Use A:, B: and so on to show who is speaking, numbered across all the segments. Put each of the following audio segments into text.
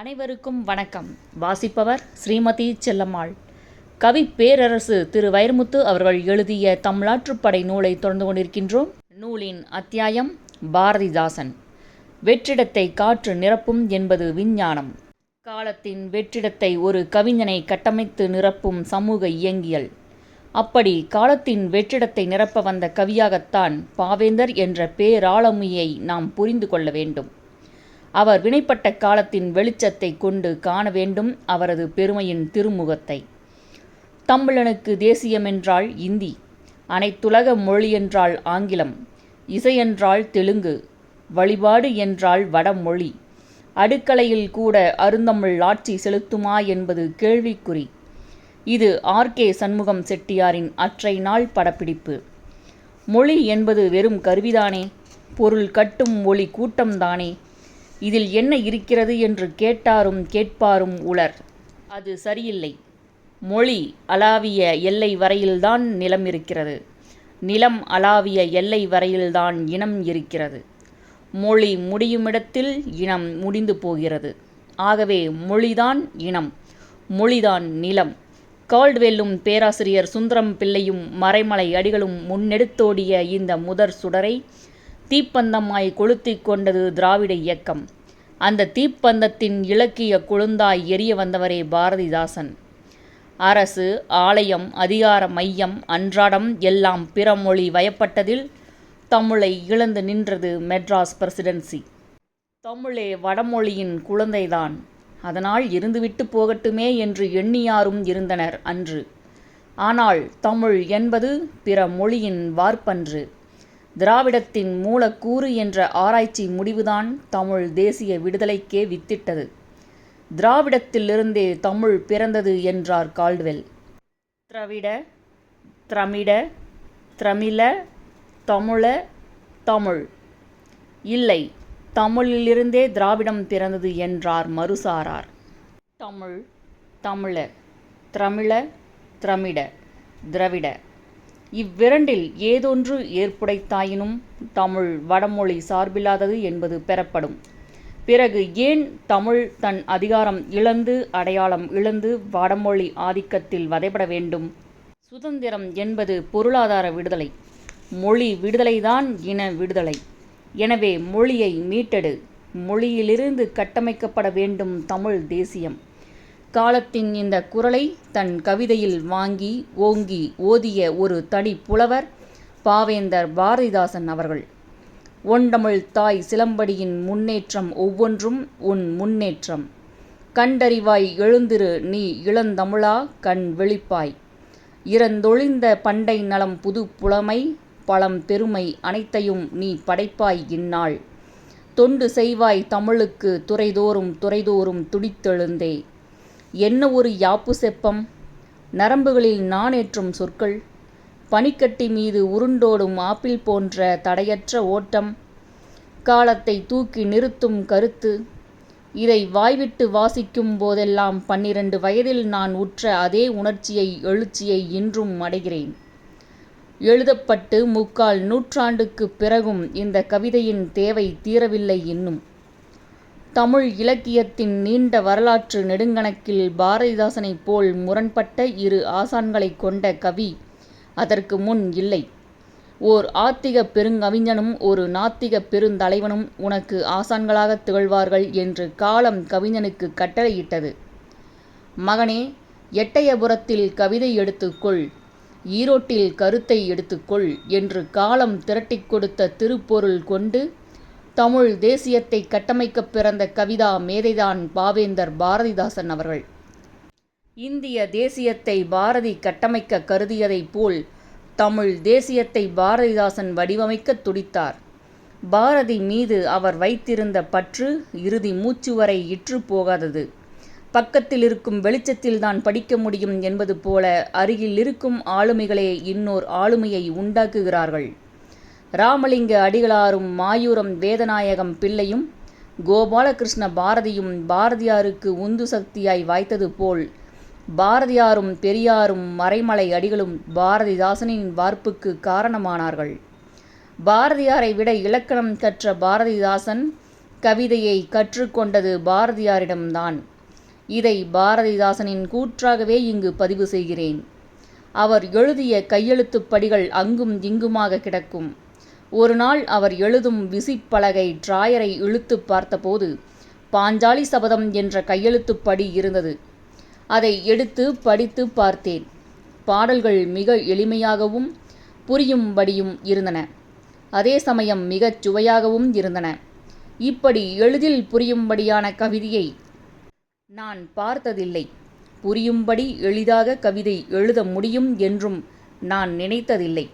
A: அனைவருக்கும் வணக்கம். வாசிப்பவர் ஸ்ரீமதி செல்லம்மாள். கவி பேரரசு திரு வைரமுத்து அவர்கள் எழுதிய தமிழாற்றுப்படை நூலை தொடர்ந்து கொண்டிருக்கின்றோம். நூலின் அத்தியாயம் பாரதிதாசன். வெற்றிடத்தை காற்று நிரப்பும் என்பது விஞ்ஞானம். காலத்தின் வெற்றிடத்தை ஒரு கவிஞனை கட்டமைத்து நிரப்பும் சமூக இயங்கியல். அப்படி காலத்தின் வெற்றிடத்தை நிரப்ப வந்த கவியாகத்தான் பாவேந்தர் என்ற பேராளமையை நாம் புரிந்து கொள்ள வேண்டும். அவர் வினைப்பட்ட காலத்தின் வெளிச்சத்தை கொண்டு காண வேண்டும் அவரது பெருமையின் திருமுகத்தை. தமிழனுக்கு தேசியமென்றால் இந்தி அனைத்துலக மொழி என்றால் ஆங்கிலம் இசையென்றால் தெலுங்கு வழிபாடு என்றால் வடமொழி அடுக்கலையில் கூட அருந்தமிழ் ஆட்சி செலுத்துமா என்பது கேள்விக்குறி. இது ஆர்கே சண்முகம் செட்டியாரின் அற்றை நாள் படப்பிடிப்பு. மொழி என்பது வெறும் கருவிதானே பொருள் கட்டும் ஒளி கூட்டம்தானே இதில் என்ன இருக்கிறது என்று கேட்டாரும் கேட்பாரும் உளர். அது சரியில்லை. மொழி அளாவிய எல்லை வரையில்தான் நிலம் இருக்கிறது. நிலம் அளாவிய எல்லை வரையில்தான் இனம் இருக்கிறது. மொழி முடியுமிடத்தில் இனம் முடிந்து போகிறது. ஆகவே மொழிதான் இனம். மொழிதான் நிலம். கால்ட்வெல்லும் பேராசிரியர் சுந்தரம் பிள்ளையும் மறைமலை அடிகளும் முன்னெடுத்தோடிய இந்த முதற் சுடரை தீப்பந்தமாய் கொளுத்திக் கொண்டது திராவிட இயக்கம். அந்த தீப்பந்தத்தின் இலக்கிய குழுந்தாய் எரிய வந்தவரே பாரதிதாசன். அரசு ஆலயம் அதிகார மையம் அன்றாடம் எல்லாம் பிற மொழி வயப்பட்டதில் தமிழை இழந்து நின்றது மெட்ராஸ் பிரசிடென்சி. தமிழே வடமொழியின் குழந்தைதான். அதனால் இருந்துவிட்டு போகட்டுமே என்று எண்ணியாரும் இருந்தனர் அன்று. ஆனால் தமிழ் என்பது பிற மொழியின் வார்ப்பன்று. திராவிடத்தின் மூலக்கூறு என்ற ஆராய்ச்சி முடிவுதான் தமிழ் தேசிய விடுதலைக்கே வித்திட்டது. திராவிடத்திலிருந்தே தமிழ் பிறந்தது என்றார் கால்டுவெல். திராவிட திரமிட திரமிழ தமிழ தமிழ். இல்லை தமிழிலிருந்தே திராவிடம் பிறந்தது என்றார் மறுசாரார். தமிழ் தமிழ திரமிழ திரமிட திரவிட. இவ்விரண்டில் ஏதொன்று ஏற்புடைத்தாயினும் தமிழ் வடமொழி சார்பில்லாதது என்பது பெறப்படும். பிறகு ஏன் தமிழ் தன் அதிகாரம் இழந்து அடையாளம் இழந்து வடமொழி ஆதிக்கத்தில் வதைபட வேண்டும்? சுதந்திரம் என்பது பொருளாதார விடுதலை. மொழி விடுதலைதான் இன விடுதலை. எனவே மொழியை மீட்டெடு. மொழியிலிருந்து கட்டமைக்கப்பட வேண்டும் தமிழ் தேசியம். காலத்தின் இந்த குரலை தன் கவிதையில் வாங்கி ஓங்கி ஓதிய ஒரு தனி புலவர் பாவேந்தர் பாரதிதாசன் அவர்கள். ஒண்டமிழ் தாய் சிலம்படியின் முன்னேற்றம் ஒவ்வொன்றும் உன் முன்னேற்றம். கண்டறிவாய் எழுந்திரு நீ இளந்தமிழா கண் வெளிப்பாய் இறந்தொழிந்த பண்டை நலம் புது புலமை பழம் பெருமை அனைத்தையும் நீ படைப்பாய் இந்நாள். தொண்டு செய்வாய் தமிழுக்கு துறைதோறும் துறைதோறும் துடித்தெழுந்தே. என்ன ஒரு யாப்பு செப்பம்? நரம்புகளில் நானேற்றும் சொற்கள் பனிக்கட்டி மீது உருண்டோடும் ஆப்பிள் போன்ற தடையற்ற ஓட்டம் காலத்தை தூக்கி நிறுத்தும் கருத்து இதை வாய்விட்டு வாசிக்கும் போதெல்லாம் பன்னிரண்டு வயதில் நான் உற்ற அதே உணர்ச்சியை எழுச்சியை இன்றும் அடைகிறேன். எழுதப்பட்டு முக்கால் நூற்றாண்டுக்குப் பிறகும் இந்த கவிதையின் தேவை தீரவில்லை இன்னும். தமிழ் இலக்கியத்தின் நீண்ட வரலாற்று நெடுங்கணக்கில் பாரதிதாசனைப் போல் முரண்பட்ட இரு ஆசான்களைக் கொண்ட கவி அதற்கு முன் இல்லை. ஓர் ஆத்திக பெருங்கவிஞனும் ஒரு நாத்திக பெருந்தலைவனும் உனக்கு ஆசான்களாகத் திகழ்வார்கள் என்று காலம் கவிஞனுக்கு கட்டளையிட்டது. மகனே எட்டயபுரத்தில் கவிதை எடுத்துக்கொள் ஈரோட்டில் கருத்தை எடுத்துக்கொள் என்று காலம் திரட்டிக் கொடுத்த திருப்பொருள் கொண்டு தமிழ் தேசியத்தை கட்டமைக்கப் பிறந்த கவிதா மேதைதான் பாவேந்தர் பாரதிதாசன் அவர்கள். இந்திய தேசியத்தை பாரதி கட்டமைக்க கருதியதைப் போல் தமிழ் தேசியத்தை பாரதிதாசன் வடிவமைக்க துடித்தார். பாரதி மீது அவர் வைத்திருந்த பற்று இறுதி மூச்சு வரை இற்று போகாதது. பக்கத்தில் இருக்கும் வெளிச்சத்தில்தான் படிக்க முடியும் என்பது போல அருகில் இருக்கும் ஆளுமைகளே இன்னோர் ஆளுமையை உண்டாக்குகிறார்கள். ராமலிங்க அடிகளாரும் மாயூரம் வேதநாயகம் பிள்ளையும் கோபாலகிருஷ்ண பாரதியும் பாரதியாருக்கு உந்து சக்தியாய் வாய்த்தது போல் பாரதியாரும் பெரியாரும் மறைமலை அடிகளும் பாரதிதாசனின் வார்ப்புக்கு காரணமானார்கள். பாரதியாரை விட இலக்கணம் கற்ற பாரதிதாசன் கவிதையை கற்றுக்கொண்டது பாரதியாரிடம்தான் இதை பாரதிதாசனின் கூற்றாகவே இங்கு பதிவு செய்கிறேன். அவர் எழுதிய கையெழுத்துப் படிகள் அங்கும் இங்குமாக கிடக்கும். ஒரு நாள் அவர் எழுதும் விசிப்பலகை டிராயரை இழுத்துப் பார்த்தபோது பாஞ்சாலி சபதம் என்ற கையெழுத்துப்படி இருந்தது. அதை எடுத்து படித்து பார்த்தேன். பாடல்கள் மிக எளிமையாகவும் புரியும்படியும் இருந்தன. அதே சமயம் மிகச் சுவையாகவும் இருந்தன. இப்படி எளிதில் புரியும்படியான கவிதையை நான் பார்த்ததில்லை. புரியும்படி எளிதாக கவிதை எழுத முடியும் என்றும் நான் நினைத்ததில்லை.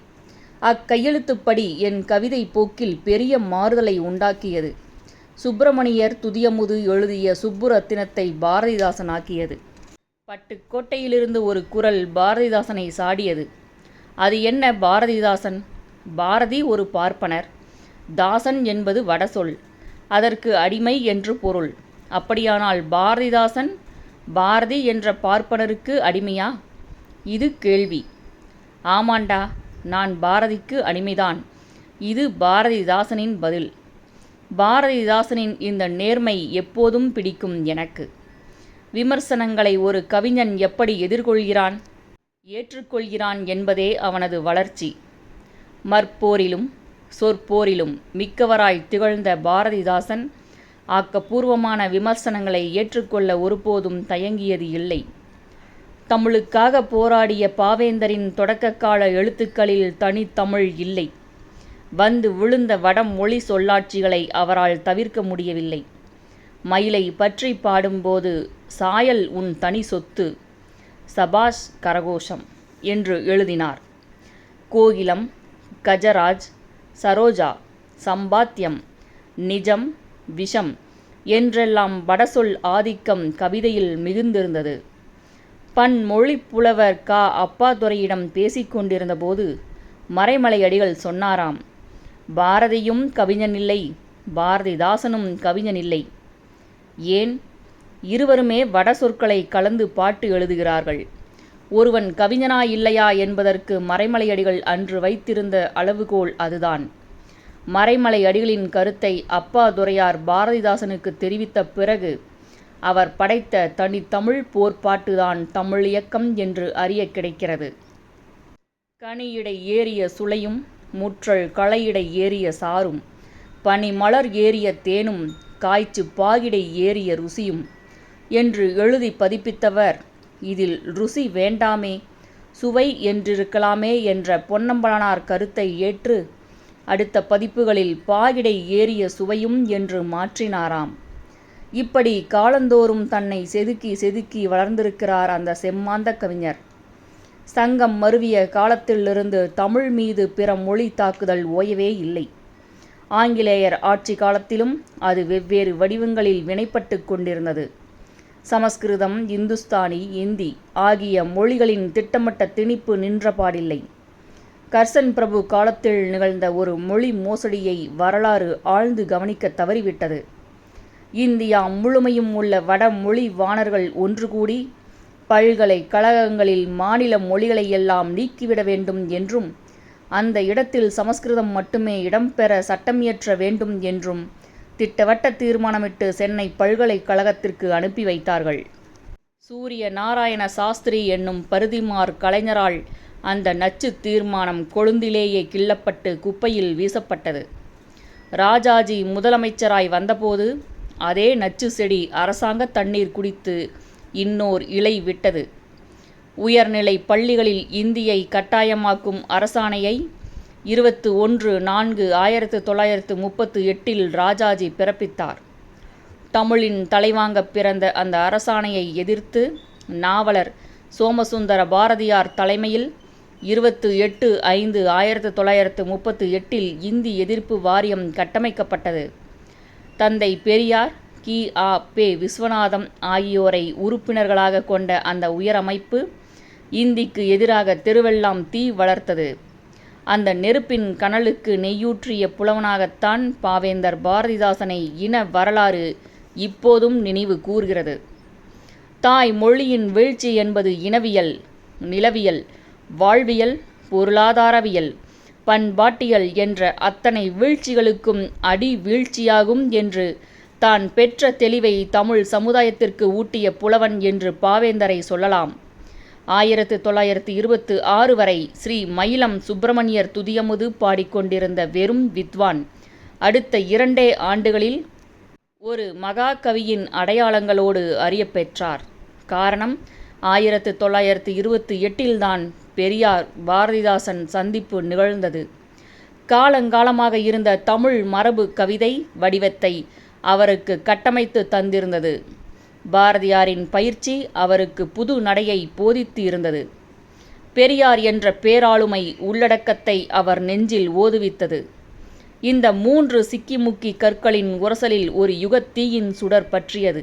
A: அக்கையெழுத்துப்படி என் கவிதை போக்கில் பெரிய மாறுதலை உண்டாக்கியது. சுப்பிரமணியர் துதியமுது எழுதிய சுப்புரத்தினத்தை பாரதிதாசனாக்கியது. பட்டுக்கோட்டையிலிருந்து ஒரு குரல் பாரதிதாசனை சாடியது. அது என்ன பாரதிதாசன்? பாரதி ஒரு பார்ப்பனர். தாசன் என்பது வடசொல். அதற்கு அடிமை என்று பொருள். அப்படியானால் பாரதிதாசன் பாரதி என்ற பார்ப்பனருக்கு அடிமையா? இது கேள்வி. ஆமாண்டா நான் பாரதிக்கு அடிமைதான். இது பாரதிதாசனின் பதில். பாரதிதாசனின் இந்த நேர்மை எப்போதும் பிடிக்கும் எனக்கு. விமர்சனங்களை ஒரு கவிஞன் எப்படி எதிர்கொள்கிறான்? ஏற்றுக்கொள்கிறான் என்பதே அவனது வளர்ச்சி. மற்போரிலும் சொற்போரிலும் மிக்கவராய் திகழ்ந்த பாரதிதாசன் ஆக்கப்பூர்வமான விமர்சனங்களை ஏற்றுக்கொள்ள ஒருபோதும் தயங்கியது இல்லை. தமிழுக்காக போராடிய பாவேந்தரின் தொடக்ககால எழுத்துக்களில் தனித்தமிழ் இல்லை. வந்து விழுந்த வடமொழி சொல்லாட்சிகளை அவரால் தவிர்க்க முடியவில்லை. மயிலை பற்றி பாடும்போது சாயல் உன் தனி சொத்து சபாஷ் கரகோஷம் என்று எழுதினார். கோகிலம் கஜராஜ் சரோஜா சம்பாத்தியம் நிஜம் விஷம் என்றெல்லாம் வடசொல் ஆதிக்கம் கவிதையில் மிகுந்திருந்தது. பன்மொழிப் புலவர் கா அப்பாதுரையிடம் பேசிக்கொண்டிருந்தபோது மறைமலையடிகள் சொன்னாராம் பாரதியும் கவிஞனில்லை பாரதிதாசனும் கவிஞனில்லை. ஏன்? இருவருமே வட சொற்களை கலந்து பாட்டு எழுதுகிறார்கள். ஒருவன் கவிஞனா இல்லையா என்பதற்கு மறைமலையடிகள் அன்று வைத்திருந்த அளவுகோல் அதுதான். மறைமலை அடிகளின் கருத்தை அப்பாதுரையார் பாரதிதாசனுக்கு தெரிவித்த பிறகு அவர் படைத்த தனித்தமிழ் போர்ப்பாட்டுதான் தமிழ் இயக்கம் என்று அறிய கிடைக்கிறது. கனியிடை ஏறிய சுளையும் முற்றல் களையிடை ஏறிய சாரும் பனிமலர் ஏறிய தேனும் காய்ச்சு பாகிடை ஏறிய ருசியும் என்று எழுதி பதிப்பித்தவர் இதில் ருசி வேண்டாமே சுவை என்றிருக்கலாமே என்ற பொன்னம்பலனார் கருத்தை ஏற்று அடுத்த பதிப்புகளில் பாகிடை ஏறிய சுவையும் என்று மாற்றினாராம். இப்படி காலந்தோறும் தன்னை செதுக்கி செதுக்கி வளர்ந்திருக்கிறார் அந்த செம்மாந்த கவிஞர். சங்கம் மருவிய காலத்திலிருந்து தமிழ் மீது பிற மொழி தாக்குதல் ஓயவே இல்லை. ஆங்கிலேயர் ஆட்சி காலத்திலும் அது வெவ்வேறு வடிவங்களில் வினைப்பட்டு கொண்டிருந்தது. சமஸ்கிருதம் இந்துஸ்தானி இந்தி ஆகிய மொழிகளின் திட்டமிட்ட திணிப்பு நின்றபாடில்லை கர்சன் பிரபு காலத்தில் நிகழ்ந்த ஒரு மொழி மோசடியை வரலாறு ஆழ்ந்து கவனிக்க தவறிவிட்டது. இந்தியா முழுமையும் உள்ள வடமொழி வாணர்கள் ஒன்று கூடி பல்கலைக்கழகங்களில் மாநில மொழிகளை எல்லாம் நீக்கிவிட வேண்டும் என்றும் அந்த இடத்தில் சமஸ்கிருதம் மட்டுமே இடம்பெற சட்டமியற்ற வேண்டும் என்றும் திட்டவட்ட தீர்மானமிட்டு சென்னை பல்கலைக்கழகத்திற்கு அனுப்பி வைத்தார்கள். சூரிய நாராயண சாஸ்திரி என்னும் பருதிமார் கலைஞரால் அந்த நச்சு தீர்மானம் கொழுந்திலேயே கிள்ளப்பட்டு குப்பையில் வீசப்பட்டது. ராஜாஜி முதலமைச்சராய் வந்தபோது அதே நச்சு செடி அரசாங்க தண்ணீர் குடித்து இன்னோர் இலை விட்டது. உயர்நிலை பள்ளிகளில் இந்தியை கட்டாயமாக்கும் அரசாணையை இருபத்து ஒன்று நான்கு ஆயிரத்து தொள்ளாயிரத்து முப்பத்து எட்டில் ராஜாஜி பிறப்பித்தார். தமிழின் தலைவாங்க பிறந்த அந்த அரசாணையை எதிர்த்து நாவலர் சோமசுந்தர பாரதியார் தலைமையில் இருபத்து எட்டு ஐந்து ஆயிரத்து தொள்ளாயிரத்து முப்பத்து எட்டில் இந்தி எதிர்ப்பு வாரியம் கட்டமைக்கப்பட்டது. தந்தை பெரியார் கி. ஆ. பே. விஸ்வநாதம் ஆகியோரை உறுப்பினர்களாக கொண்ட அந்த உயரமைப்பு இந்திக்கு எதிராக தெருவெல்லாம் தீ வளர்த்தது. அந்த நெருப்பின் கனலுக்கு நெய்யூற்றிய புலவனாகத்தான் பாவேந்தர் பாரதிதாசனை இன வரலாறு இப்போதும் நினைவு கூர்கிறது. தாய் மொழியின் வீழ்ச்சி என்பது இனவியல் நிலவியல் வாழ்வியல் பொருளாதாரவியல் பண்பாட்டியல் என்ற அத்தனை வீழ்ச்சிகளுக்கும் அடி வீழ்ச்சியாகும் என்று தான் பெற்ற தெளிவை தமிழ் சமுதாயத்திற்கு ஊட்டிய புலவன் என்று பாவேந்தரை சொல்லலாம். ஆயிரத்து தொள்ளாயிரத்து இருபத்து ஆறு வரை ஸ்ரீ மயிலம் சுப்பிரமணியர் துதியமுது பாடிக்கொண்டிருந்த வெறும் வித்வான். அடுத்த இரண்டே ஆண்டுகளில் ஒரு மகாகவியின் அடையாளங்களோடு அறியப்பெற்றார். காரணம் ஆயிரத்து தொள்ளாயிரத்து இருபத்தி எட்டில்தான் பெரியார் பாரதிதாசன் சந்திப்பு நிகழ்ந்தது. காலங்காலமாக இருந்த தமிழ் மரபு கவிதை வடிவத்தை அவருக்கு கட்டமைத்து தந்திருந்தது. பாரதியாரின் பயிற்சி அவருக்கு புது நடையை போதித்து இருந்தது பெரியார் என்ற பேராளுமை உள்ளடக்கத்தை அவர் நெஞ்சில் ஓதுவித்தது. இந்த மூன்று சிக்கிமுக்கி கற்களின் உரசலில் ஒரு யுகத்தீயின் சுடர் பற்றியது.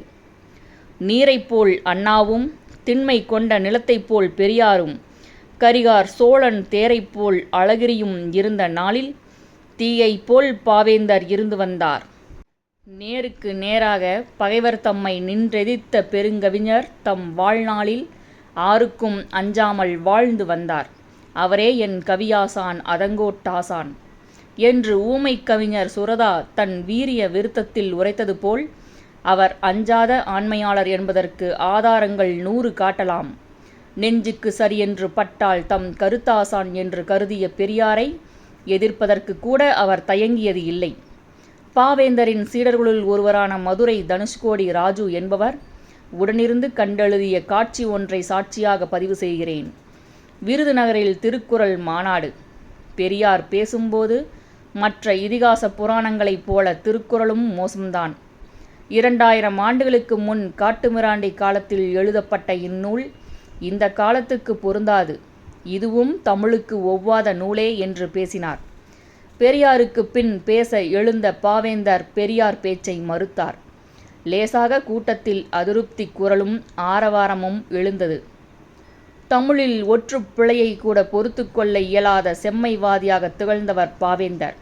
A: நீரைப் போல் அண்ணாவும் திண்மை கொண்ட நிலத்தைப் போல் பெரியாரும் கரிகார் சோழன் தேரைப் போல் அழகிரியும் இருந்த நாளில் தீயைப் போல் பாவேந்தர் இருந்து வந்தார். நேருக்கு நேராக பகைவர் தம்மை நின்றெதிர்த்த பெருங்கவிஞர் தம் வாழ்நாளில் ஆருக்கும் அஞ்சாமல் வாழ்ந்து வந்தார். அவரே என் கவியாசான் அதங்கோட்டாசான் என்று ஊமை கவிஞர் சுரதா தன் வீரிய விருத்தத்தில் உரைத்தது போல் அவர் அஞ்சாத ஆண்மையாளர் என்பதற்கு ஆதாரங்கள் நூறு காட்டலாம். நெஞ்சுக்கு சரியென்று பட்டால் தம் கருத்தாசான் என்று கருதிய பெரியாரை எதிர்ப்பதற்கு கூட அவர் தயங்கியது இல்லை. பாவேந்தரின் சீடர்களுள் ஒருவரான மதுரை தனுஷ்கோடி ராஜு என்பவர் உடனிருந்து கண்டெழுதிய காட்சி ஒன்றை சாட்சியாக பதிவு செய்கிறேன். விருதுநகரில் திருக்குறள் மாநாடு. பெரியார் பேசும்போது மற்ற இதிகாச புராணங்களைப் போல திருக்குறளும் மோசம்தான். இரண்டாயிரம் ஆண்டுகளுக்கு முன் காட்டுமிராண்டி காலத்தில் எழுதப்பட்ட இந்நூல் இந்த காலத்துக்கு பொருந்தாது. இதுவும் தமிழுக்கு ஒவ்வாத நூலே என்று பேசினார். பெரியாருக்கு பின் பேச எழுந்த பாவேந்தர் பெரியார் பேச்சை மறுத்தார். லேசாக கூட்டத்தில் அதிருப்தி குரலும் ஆரவாரமும் எழுந்தது. தமிழில் ஒற்று பிழையை கூட பொறுத்து கொள்ள இயலாத செம்மைவாதியாக திகழ்ந்தவர் பாவேந்தர்.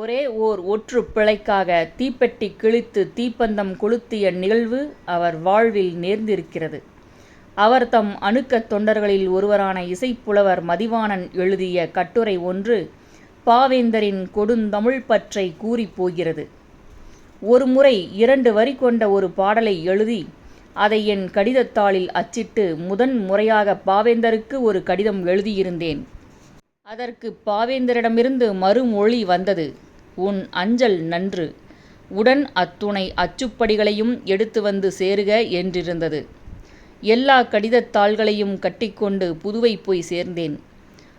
A: ஒரே ஓர் ஒற்று பிழைக்காக தீப்பெட்டி கிழித்து தீப்பந்தம் கொளுத்திய நிகழ்வு அவர் வாழ்வில் நேர்ந்திருக்கிறது. அவர் தம் அணுக்கத் தொண்டர்களில் ஒருவரான இசைப்புலவர் மதிவாணன் எழுதிய கட்டுரை ஒன்று பாவேந்தரின் கொடுந்தமிழ் பற்றை கூறிப் போகிறது. ஒருமுறை இரண்டு வரி கொண்ட ஒரு பாடலை எழுதி அதை என் கடிதத்தாளில் அச்சிட்டு முதன் முறையாக பாவேந்தருக்கு ஒரு கடிதம் எழுதியிருந்தேன். அதற்கு பாவேந்தரிடமிருந்து மறுமொழி வந்தது உன் அஞ்சல் நன்று. உடன் அத்துணை அச்சுப்படிகளையும் எடுத்து வந்து சேருக என்றிருந்தது. எல்லா கடிதத்தாள்களையும் கட்டிக்கொண்டு புதுவை போய் சேர்ந்தேன்.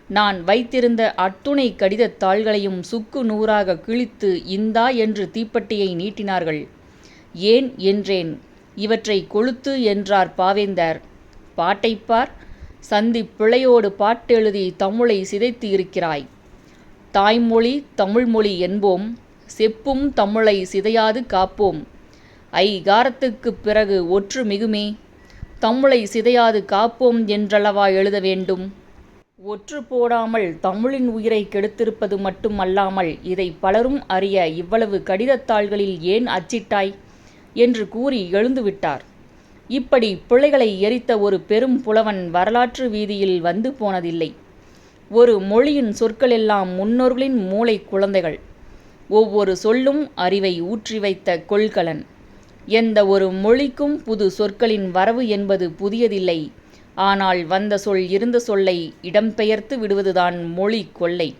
A: நான் வைத்திருந்த அத்துணை கடிதத் தாள்களையும் சுக்கு நூறாக கிழித்து இந்தா என்று தீப்பெட்டியை நீட்டினார்கள். ஏன் என்றேன். இவற்றை கொளுத்து என்றார் பாவேந்தர். பாட்டைப்பார் சந்தி பிழையோடு பாட்டெழுதி தமிழை சிதைத்து இருக்கிறாய். தாய்மொழி தமிழ்மொழி என்போம். செப்பும் தமிழை சிதையாது காப்போம். ஐகாரத்துக்குப் பிறகு ஒற்று மிகுமே. தமிழை சிதையாது காப்போம் என்றளவா எழுத வேண்டும்? ஒற்று போடாமல் தமிழின் உயிரை கெடுத்திருப்பது மட்டுமல்லாமல் இதை பலரும் அறிய இவ்வளவு கடிதத்தாள்களில் ஏன் அச்சிட்டாய்? என்று கூறி எழுந்துவிட்டார். இப்படி பிள்ளைகளை எரித்த ஒரு பெரும் புலவன் வரலாற்று வீதியில் வந்து போனதில்லை. ஒரு மொழியின் சொற்களெல்லாம் முன்னோர்களின் மூளை குழந்தைகள். ஒவ்வொரு சொல்லும் அறிவை ஊற்றி வைத்த கொள்கலன். எந்த ஒரு மொழிக்கும் புது சொற்களின் வரவு என்பது புதியதில்லை. ஆனால் வந்த சொல் இருந்த சொல்லை இடம்பெயர்த்து விடுவதுதான் மொழி கொள்ளை.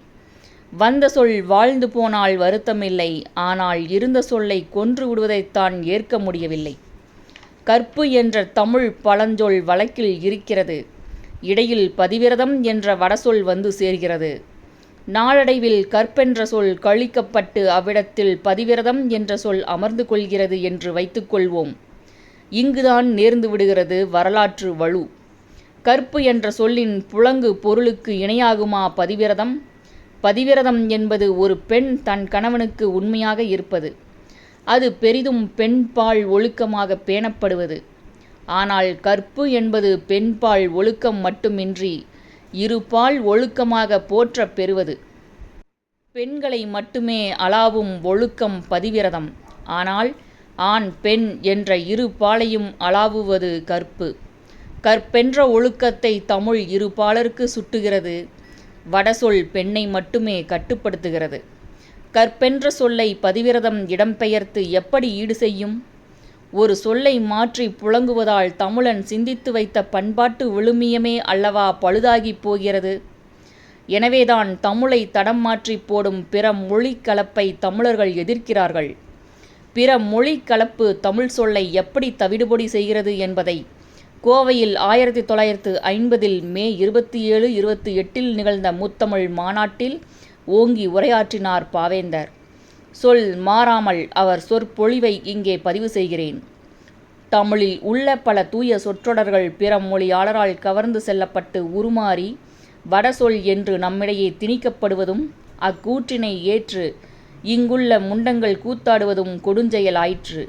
A: வந்த சொல் வாழ்ந்து போனால் வருத்தமில்லை. ஆனால் இருந்த சொல்லை கொன்று விடுவதைத்தான் ஏற்க முடியவில்லை. கற்பு என்ற தமிழ் பழஞ்சொல் வழக்கில் இருக்கிறது. இடையில் பதிவிரதம் என்ற வடசொல் வந்து சேர்கிறது. நாளடைவில் கற்பென்ற சொல் கழிக்கப்பட்டு அவ்விடத்தில் பதிவிரதம் என்ற சொல் அமர்ந்து கொள்கிறது என்று வைத்துக்கொள்வோம் இங்குதான் நேர்ந்து விடுகிறது வரலாற்று வலு. கற்பு என்ற சொல்லின் புலங்கு பொருளுக்கு இணையாகுமா பதிவிரதம்? பதிவிரதம் என்பது ஒரு பெண் தன் கணவனுக்கு உண்மையாக இருப்பது. அது பெரிதும் பெண்பால் ஒழுக்கமாக பேணப்படுவது. ஆனால் கற்பு என்பது பெண்பால் ஒழுக்கம் மட்டுமின்றி இருபால் ஒழுக்கமாக போற்றப் பெறுவது. பெண்களை மட்டுமே அளாவும் ஒழுக்கம் பதிவிரதம். ஆனால் ஆண் பெண் என்ற இரு பாலையும் அளாவுவது கற்பு. கற்பென்ற ஒழுக்கத்தை தமிழ் இருபாலருக்கு சுட்டுகிறது. வடசொல் பெண்ணை மட்டுமே கட்டுப்படுத்துகிறது. கற்பென்ற சொல்லை பதிவிரதம் இடம்பெயர்த்து எப்படி ஈடு செய்யும்? ஒரு சொல்லை மாற்றி புழங்குவதால் தமிழன் சிந்தித்து வைத்த பண்பாட்டு விழுமியமே அல்லவா பழுதாகிப் போகிறது? எனவேதான் தமிழை தடம் மாற்றி போடும் பிற மொழி கலப்பை தமிழர்கள் எதிர்க்கிறார்கள். பிற மொழி கலப்பு தமிழ் சொல்லை எப்படி தவிடுபொடி செய்கிறது என்பதை கோவையில் ஆயிரத்தி தொள்ளாயிரத்து ஐம்பதில் மே இருபத்தி ஏழு இருபத்தி எட்டில் நிகழ்ந்த முத்தமிழ் மாநாட்டில் ஓங்கி உரையாற்றினார் பாவேந்தர். சொல் மாறாமல் அவர் சொற்பொழிவை இங்கே பதிவு செய்கிறேன். தமிழில் உள்ள பல தூய சொற்றொடர்கள் பிற மொழியாளரால் கவர்ந்து செல்லப்பட்டு உருமாறி வடசொல் என்று நம்மிடையே திணிக்கப்படுவதும் அக்கூற்றினை ஏற்று இங்குள்ள முண்டங்கள் கூத்தாடுவதும் கொடுஞ்செயல் ஆயிற்று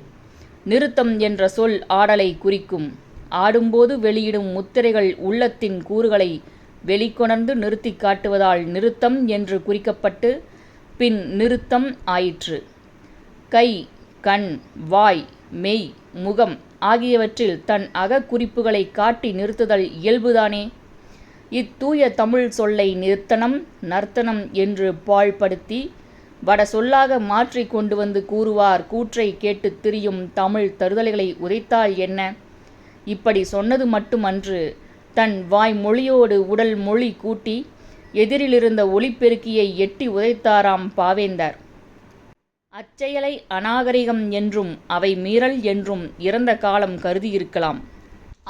A: நிறுத்தம் என்ற சொல் ஆடலை குறிக்கும். ஆடும்போது வெளியிடும் முத்திரைகள் உள்ளத்தின் கூறுகளை வெளிக்கொணர்ந்து நிறுத்தி காட்டுவதால் நிறுத்தம் என்று குறிக்கப்பட்டு பின் நிறுத்தம் ஆயிற்று. கை கண் வாய் மெய் முகம் ஆகியவற்றில் தன் அகக்குறிப்புகளை காட்டி நிறுத்துதல் இயல்புதானே? இத்தூய தமிழ் சொல்லை நிறுத்தனம் நர்த்தனம் என்று பாழ்படுத்தி வட சொல்லாக மாற்றி கொண்டு வந்து கூறுவார் கூற்றை கேட்டு திரியும் தமிழ் தருதலைகளை உதைத்தால் என்ன? இப்படி சொன்னது மட்டுமன்று தன் வாய் மொழியோடு உடல் மொழி கூட்டி எதிரிலிருந்த ஒளிப்பெருக்கியை எட்டி உதைத்தாராம் பாவேந்தர். அச்செயலை அநாகரிகம் என்றும் அவை மீறல் என்றும் இறந்த காலம் கருதியிருக்கலாம்.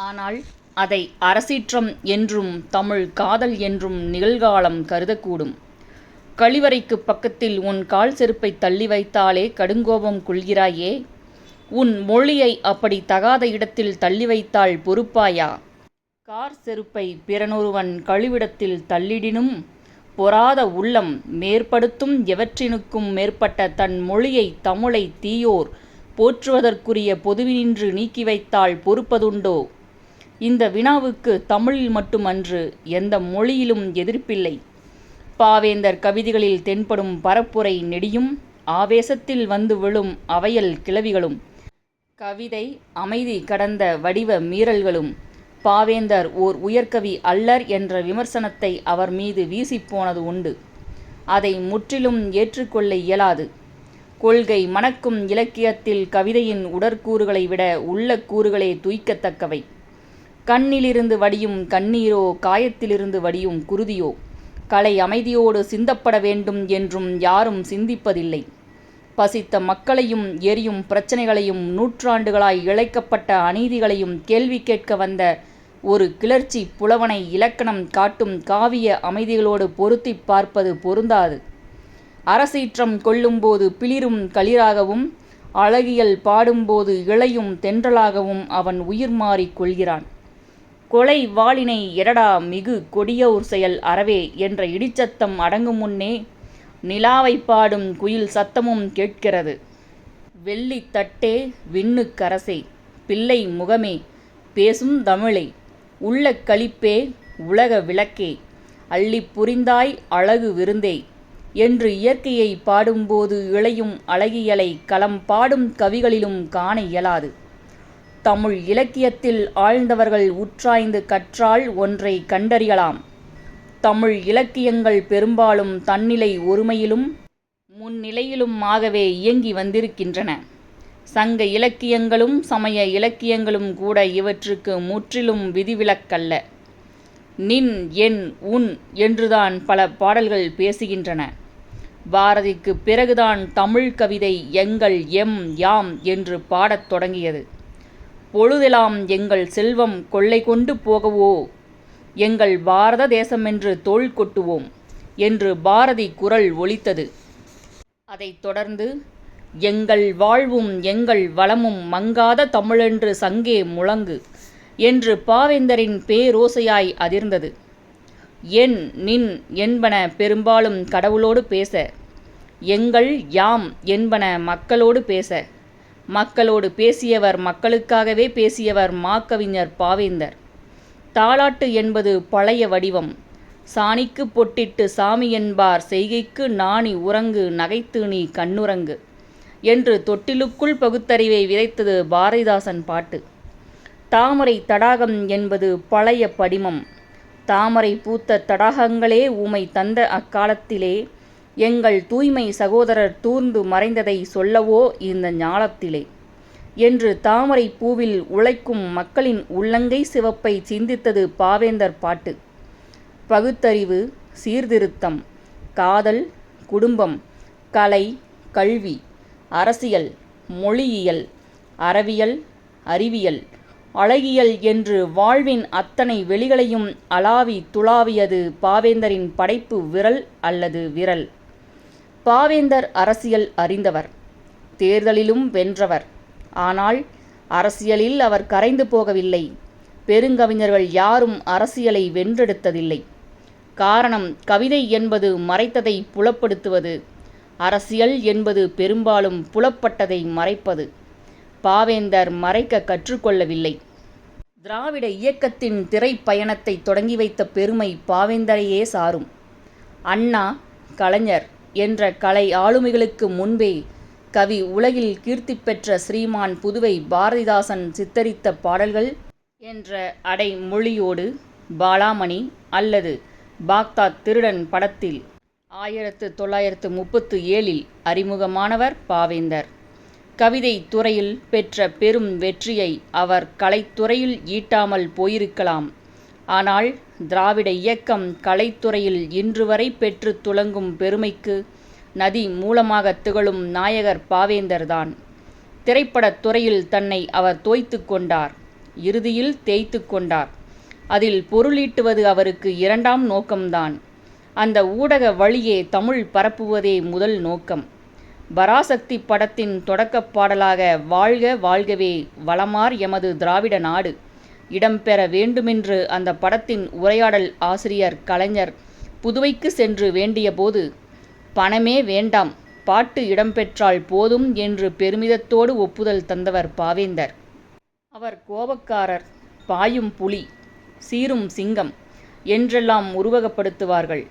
A: ஆனால் அதை அரசீற்றம் என்றும் தமிழ் காதல் என்றும் நிகழ்காலம் கருதக்கூடும். கழிவறைக்கு பக்கத்தில் உன் கால் செருப்பை தள்ளி வைத்தாலே கடுங்கோபம் கொள்கிறாயே. உன் மொழியை அப்படி தகாத இடத்தில் தள்ளி வைத்தால் பொறுப்பாயா? கார் செருப்பை பிறனொருவன் கழிவிடத்தில் தள்ளிடினும் பொறாத உள்ளம் மேற்படுத்தும் எவற்றினுக்கும் மேற்பட்ட தன் மொழியை தமிழை தீயோர் போற்றுவதற்குரிய பொதுவினின்று நீக்கி வைத்தால் பொறுப்பதுண்டோ? இந்த வினாவுக்கு தமிழில் மட்டுமன்று எந்த மொழியிலும் எதிர்ப்பில்லை. பாவேந்தர் கவிதைகளில் தென்படும் பரப்புரை நெடியும் ஆவேசத்தில் வந்து விழும் அவையல் கிளவிகளும். கவிதை அமைதி கடந்த வடிவ மீறல்களும் பாவேந்தர் ஓர் உயர்கவி அல்லர் என்ற விமர்சனத்தை அவர் மீது வீசிப்போனது உண்டு. அதை முற்றிலும் ஏற்றுக்கொள்ள இயலாது. கொள்கை மணக்கும் இலக்கியத்தில் கவிதையின் உடற்கூறுகளை விட உள்ள கூறுகளே துய்க்கத்தக்கவை. கண்ணிலிருந்து வடியும் கண்ணீரோ காயத்திலிருந்து வடியும் குருதியோ கலை அமைதியோடு சிந்தப்பட வேண்டும் என்றும் யாரும் சிந்திப்பதில்லை. பசித்த மக்களையும் எரியும் பிரச்சனைகளையும் நூற்றாண்டுகளாய் இழைக்கப்பட்ட அநீதிகளையும் கேள்வி கேட்க வந்த ஒரு கிளர்ச்சி புலவனை இலக்கணம் காட்டும் காவிய அமைதிகளோடு பொருத்தி பார்ப்பது பொருந்தாது. அரசீற்றம் கொள்ளும்போது பிளிரும் களிராகவும் அழகியல் பாடும்போது இளையும் தென்றலாகவும் அவன் உயிர் மாறிக் கொள்கிறான். கொலை வாளினை எடடா மிகு கொடியோர் செயல் அறவே என்ற இடிச்சத்தம் அடங்கும் முன்னே நிலாவை பாடும் குயில் சத்தமும் கேட்கிறது. வெள்ளி தட்டே விண்ணுக்கரசே பிள்ளை முகமே பேசும் தமிழை. உள்ள களிப்பே உலக விளக்கே. அள்ளி புரிந்தாய் அழகு விருந்தே. என்று இயற்கையை பாடும்போது இளையும் அழகியலை களம் பாடும் கவிகளிலும் காண இயலாது. தமிழ் இலக்கியத்தில் ஆழ்ந்தவர்கள் உற்றாய்ந்து கற்றால் ஒன்றை கண்டறியலாம். தமிழ் இலக்கியங்கள் பெரும்பாலும் தன்னிலை ஒருமையிலும் முன்னிலையிலுமாகவே இயங்கி வந்திருக்கின்றன. சங்க இலக்கியங்களும் சமய இலக்கியங்களும் கூட இவற்றுக்கு முற்றிலும் விதிவிலக்கல்ல. நின் என் உன் என்றுதான் பல பாடல்கள் பேசுகின்றன. பாரதிக்கு பிறகுதான் தமிழ் கவிதை எங்கள் எம் யாம் என்று பாடத் தொடங்கியது. பொழுதெல்லாம் எங்கள் செல்வம் கொள்ளை கொண்டு போகவோ? எங்கள் பாரத தேசமென்று தோள் கொட்டுவோம் என்று பாரதி குரல் ஒலித்தது. அதைத் தொடர்ந்து எங்கள் வாழ்வும் எங்கள் வளமும் மங்காத தமிழென்று சங்கே முழங்கு என்று பாவேந்தரின் பேரோசையாய் அதிர்ந்தது. என் நின் என்பன பெரும்பாலும் கடவுளோடு பேச எங்கள் யாம் என்பன மக்களோடு பேச மக்களோடு பேசியவர் மக்களுக்காகவே பேசியவர் மாக்கவிஞர் பாவேந்தர். தாலாட்டு என்பது பழைய வடிவம். சாணிக்கு பொட்டிட்டு சாமி என்பார் செய்கைக்கு நாணி உறங்கு நகைத்து நீ கண்ணுறங்கு. என்று தொட்டிலுக்குள் பகுத்தறிவை விதைத்தது பாரதிதாசன் பாட்டு. தாமரை தடாகம் என்பது பழைய படிமம். தாமரை பூத்த தடாகங்களே உமை தந்த அக்காலத்திலே. எங்கள் தூய்மை சகோதரர் தூர்ந்து மறைந்ததை சொல்லவோ இந்த ஞாலத்திலே. என்று தாமரை பூவில் உழைக்கும் மக்களின் உள்ளங்கை சிவப்பை சிந்தித்தது பாவேந்தர் பாட்டு. பகுத்தறிவு சீர்திருத்தம் காதல் குடும்பம் கலை கல்வி அரசியல் மொழியியல் அறவியல் அறிவியல் அழகியல் என்று வாழ்வின் அத்தனை வெளிகளையும் அலாவி துளாவியது பாவேந்தரின் படைப்பு விரல் அல்லது விரல். பாவேந்தர் அரசியல் அறிந்தவர் தேர்தலிலும் வென்றவர். ஆனால் அரசியலில் அவர் கரைந்து போகவில்லை. பெருங்கவிஞர்கள் யாரும் அரசியலை வென்றெடுத்ததில்லை. காரணம் கவிதை என்பது மறைத்ததை புலப்படுத்துவது. அரசியல் என்பது பெரும்பாலும் புலப்பட்டதை மறைப்பது. பாவேந்தர் மறைக்க கற்றுக்கொள்ளவில்லை. திராவிட இயக்கத்தின் திரைப்பயணத்தை தொடங்கி வைத்த பெருமை பாவேந்தரையே சாரும். அண்ணா கலைஞர் என்ற கலை ஆளுமைகளுக்கு முன்பே கவி உலகில் கீர்த்தி பெற்ற ஸ்ரீமான் புதுவை பாரதிதாசன் சித்தரித்த பாடல்கள் என்ற அடைமொழியோடு பாலாமணி அல்லது பாக்தாத் திருடன் படத்தில் ஆயிரத்து தொள்ளாயிரத்து முப்பத்து ஏழில் அறிமுகமானவர் பாவேந்தர். கவிதை துறையில் பெற்ற பெரும் வெற்றியை அவர் கலைத்துறையில் ஈட்டாமல் போயிருக்கலாம். ஆனால் திராவிட இயக்கம் கலைத்துறையில் இன்று வரை பெற்று துலங்கும் பெருமைக்கு நதி மூலமாக திகழும் நாயகர் பாவேந்தர்தான். திரைப்படத் துறையில் தன்னை அவர் தோய்த்து கொண்டார் இறுதியில் தேய்த்து கொண்டார். அதில் பொருளீட்டுவது அவருக்கு இரண்டாம் நோக்கம்தான். அந்த ஊடக வழியே தமிழ் பரப்புவதே முதல் நோக்கம். பராசக்தி படத்தின் தொடக்கப் பாடலாக வாழ்க வாழ்கவே வளமார் எமது திராவிட நாடு. இடம்பெற வேண்டுமென்று அந்த படத்தின் உரையாடல் ஆசிரியர் கலைஞர் புதுவைக்கு சென்று வேண்டியபோது பணமே வேண்டாம் பாட்டு இடம்பெற்றால் போதும் என்று பெருமிதத்தோடு ஒப்புதல் தந்தவர் பாவேந்தர். அவர் கோபக்காரர் பாயும் புலி சீரும் சிங்கம் என்றெல்லாம் உருவகப்படுத்துவார்கள்.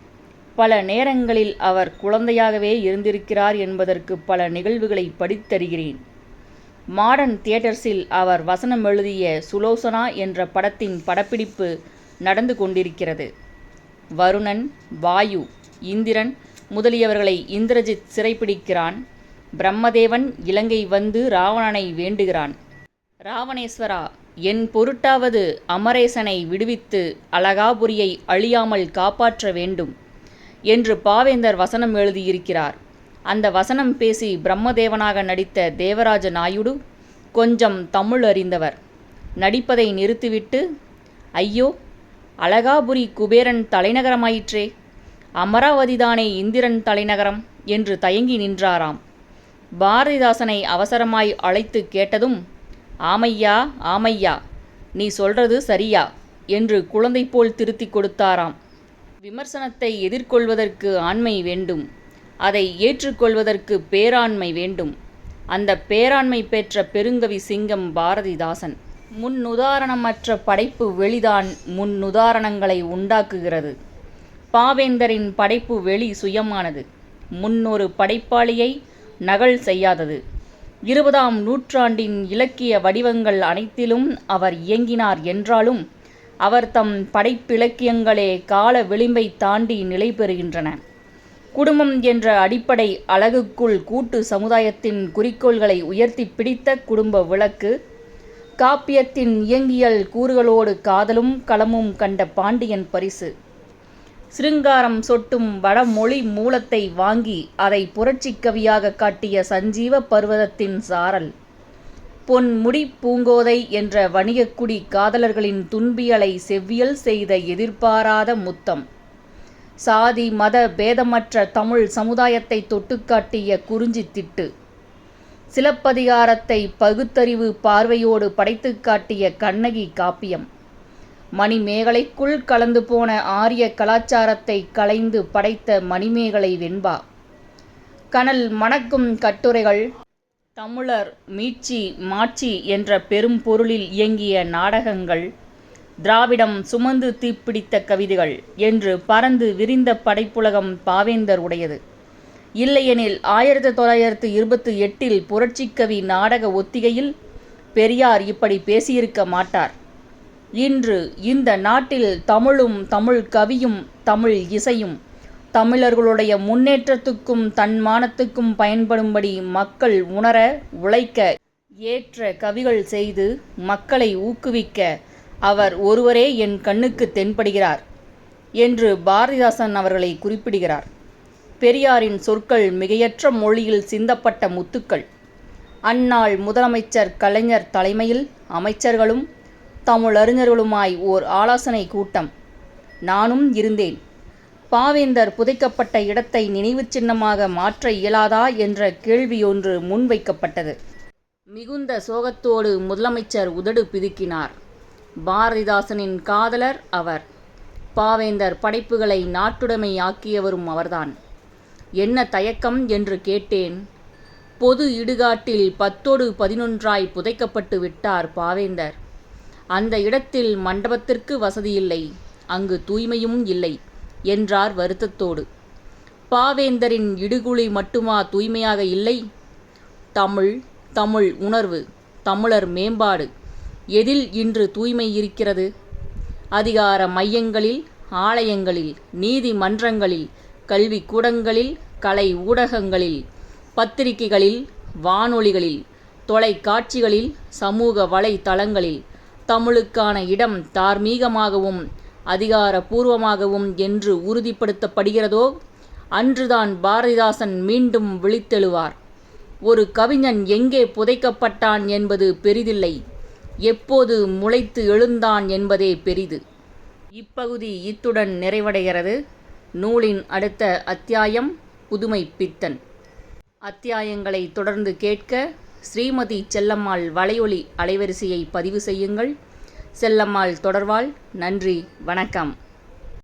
A: பல நேரங்களில் அவர் குழந்தையாகவே இருந்திருக்கிறார் என்பதற்கு பல நிகழ்வுகளை படித்தருகிறேன் மாடர்ன் தியேட்டர்ஸில் அவர் வசனம் எழுதிய சுலோசனா என்ற படத்தின் படப்பிடிப்பு நடந்து கொண்டிருக்கிறது. வருணன் வாயு இந்திரன் முதலியவர்களை இந்திரஜித் சிறைப்பிடிக்கிறான். பிரம்மதேவன் இலங்கை வந்து ராவணனை வேண்டுகிறான். ராவணேஸ்வரா என் பொருட்டாவது அமரேசனை விடுவித்து அழகாபுரியை அழியாமல் காப்பாற்ற வேண்டும். என்று பாவேந்தர் வசனம் எழுதியிருக்கிறார். அந்த வசனம் பேசி பிரம்மதேவனாக நடித்த தேவராஜ நாயுடு கொஞ்சம் தமிழ் அறிந்தவர். நடிப்பதை நிறுத்திவிட்டு ஐயோ அழகாபுரி குபேரன் தலைநகரமாயிற்றே அமராவதிதானே இந்திரன் தலைநகரம் என்று தயங்கி நின்றாராம். பாரதிதாசனை அவசரமாய் அழைத்து கேட்டதும் ஆமையா ஆமையா நீ சொல்றது சரியா? என்று குழந்தை போல் திருத்தி கொடுத்தாராம். விமர்சனத்தை எதிர்கொள்வதற்கு ஆண்மை வேண்டும். அதை ஏற்றுக்கொள்வதற்கு பேராண்மை வேண்டும். அந்த பேராண்மை பெற்ற பெருங்கவி சிங்கம் பாரதிதாசன் முன்னுதாரணமற்ற படைப்பு வெளிதான் முன்னுதாரணங்களை உண்டாக்குகிறது. பாவேந்தரின் படைப்பு வெளி சுயமானது. முன்னொரு படைப்பாளியை நகல் செய்யாதது. இருபதாம் நூற்றாண்டின் இலக்கிய வடிவங்கள் அனைத்திலும் அவர் இயங்கினார் என்றாலும் அவர் தம் படைப்பிலக்கியங்களே கால விளிம்பை தாண்டி நிலை பெறுகின்றன. குடும்பம் என்ற அடிப்படை அழகுக்குள் கூட்டு சமுதாயத்தின் குறிக்கோள்களை உயர்த்தி பிடித்த குடும்ப விளக்கு காப்பியத்தின் இயங்கியல் கூறுகளோடு காதலும் களமும் கண்ட பாண்டியன் பரிசு. சிருங்காரம் சொட்டும் வடமொழி மூலத்தை வாங்கி அதை புரட்சி கவியாக காட்டிய சஞ்சீவ பர்வதத்தின் சாரல். பொன்முடி பூங்கோதை என்ற வணிகக்குடி காதலர்களின் துன்பியலை செவ்வியல் செய்த எதிர்பாராத முத்தம். சாதி மத பேதமற்ற தமிழ் சமுதாயத்தை தொட்டுக்காட்டிய குறிஞ்சி திட்டு. சிலப்பதிகாரத்தை பகுத்தறிவு பார்வையோடு படைத்துக் காட்டிய கண்ணகி காப்பியம். மணிமேகலைக்குள் கலந்து போன ஆரிய கலாச்சாரத்தை களைந்து படைத்த மணிமேகலை வெண்பா. கனல் மணக்கும் கட்டுரைகள் தமிழர் மீட்சி மாட்சி என்ற பெரும் பொருளில் இயங்கிய நாடகங்கள் திராவிடம் சுமந்து தீப்பிடித்த கவிதைகள் என்று பறந்து விரிந்த படைப்புலகம் பாவேந்தர் உடையது. இல்லையெனில் ஆயிரத்தி தொள்ளாயிரத்து இருபத்தி எட்டில் புரட்சிக்கவி நாடக ஒத்திகையில் பெரியார் இப்படி பேசியிருக்க மாட்டார். இன்று இந்த நாட்டில் தமிழும் தமிழ் கவியும் தமிழ் இசையும் தமிழர்களுடைய முன்னேற்றத்துக்கும் தன்மானத்துக்கும் பயன்படும்படி மக்கள் உணர உழைக்க ஏற்ற கவிகள் செய்து மக்களை ஊக்குவிக்க அவர் ஒருவரே என் கண்ணுக்கு தென்படுகிறார் என்று பாரதிதாசன் அவர்களை குறிப்பிடுகிறார். பெரியாரின் சொற்கள் மிகையற்ற மொழியில் சிந்தப்பட்ட முத்துக்கள். அந்நாள் முதலமைச்சர் கலைஞர் தலைமையில் அமைச்சர்களும் தமிழறிஞர்களுமாய் ஓர் ஆலோசனை கூட்டம். நானும் இருந்தேன். பாவேந்தர் புதைக்கப்பட்ட இடத்தை நினைவு சின்னமாக மாற்ற இயலாதா என்ற கேள்வியொன்று முன்வைக்கப்பட்டது. மிகுந்த சோகத்தோடு முதலமைச்சர் உதடு பிதுக்கினார். பாரதிதாசனின் காதலர் அவர். பாவேந்தர் படைப்புகளை நாட்டுடைமை ஆக்கியவரும் அவர்தான். என்ன தயக்கம் என்று கேட்டேன். பொது இடுகாட்டில் பத்தோடு பதினொன்றாய் புதைக்கப்பட்டு விட்டார் பாவேந்தர். அந்த இடத்தில் மண்டபத்திற்கு வசதியில்லை. அங்கு தூய்மையும் இல்லை. என்றார் வருத்தத்தோடு. பாவேந்தரின் இடுகுழி மட்டுமா தூய்மையாக இல்லை? தமிழ் தமிழ் உணர்வு தமிழர் மேம்பாடு எதில் இன்று தூய்மை இருக்கிறது? அதிகார மையங்களில் ஆலயங்களில் நீதிமன்றங்களில் கல்விக்கூடங்களில் கலை ஊடகங்களில் பத்திரிகைகளில் வானொலிகளில் தொலைக்காட்சிகளில் சமூக வலைத்தளங்களில் தமிழுக்கான இடம் தார்மீகமாகவும் அதிகாரபூர்வமாகவும் என்று உறுதிப்படுத்தப்படுகிறதோ அன்றுதான் பாரதிதாசன் மீண்டும் விழித்தெழுவார். ஒரு கவிஞன் எங்கே புதைக்கப்பட்டான் என்பது பெரிதில்லை எப்போது முளைத்து எழுந்தான் என்பதே பெரிது. இப்பகுதி இத்துடன் நிறைவடைகிறது. நூலின் அடுத்த அத்தியாயம் புதுமை பித்தன். அத்தியாயங்களை தொடர்ந்து கேட்க ஸ்ரீமதி செல்லம்மாள் வலையொலி அலைவரிசையை பதிவு செய்யுங்கள். செல்லம்மாள் தொடர்வாள். நன்றி வணக்கம்.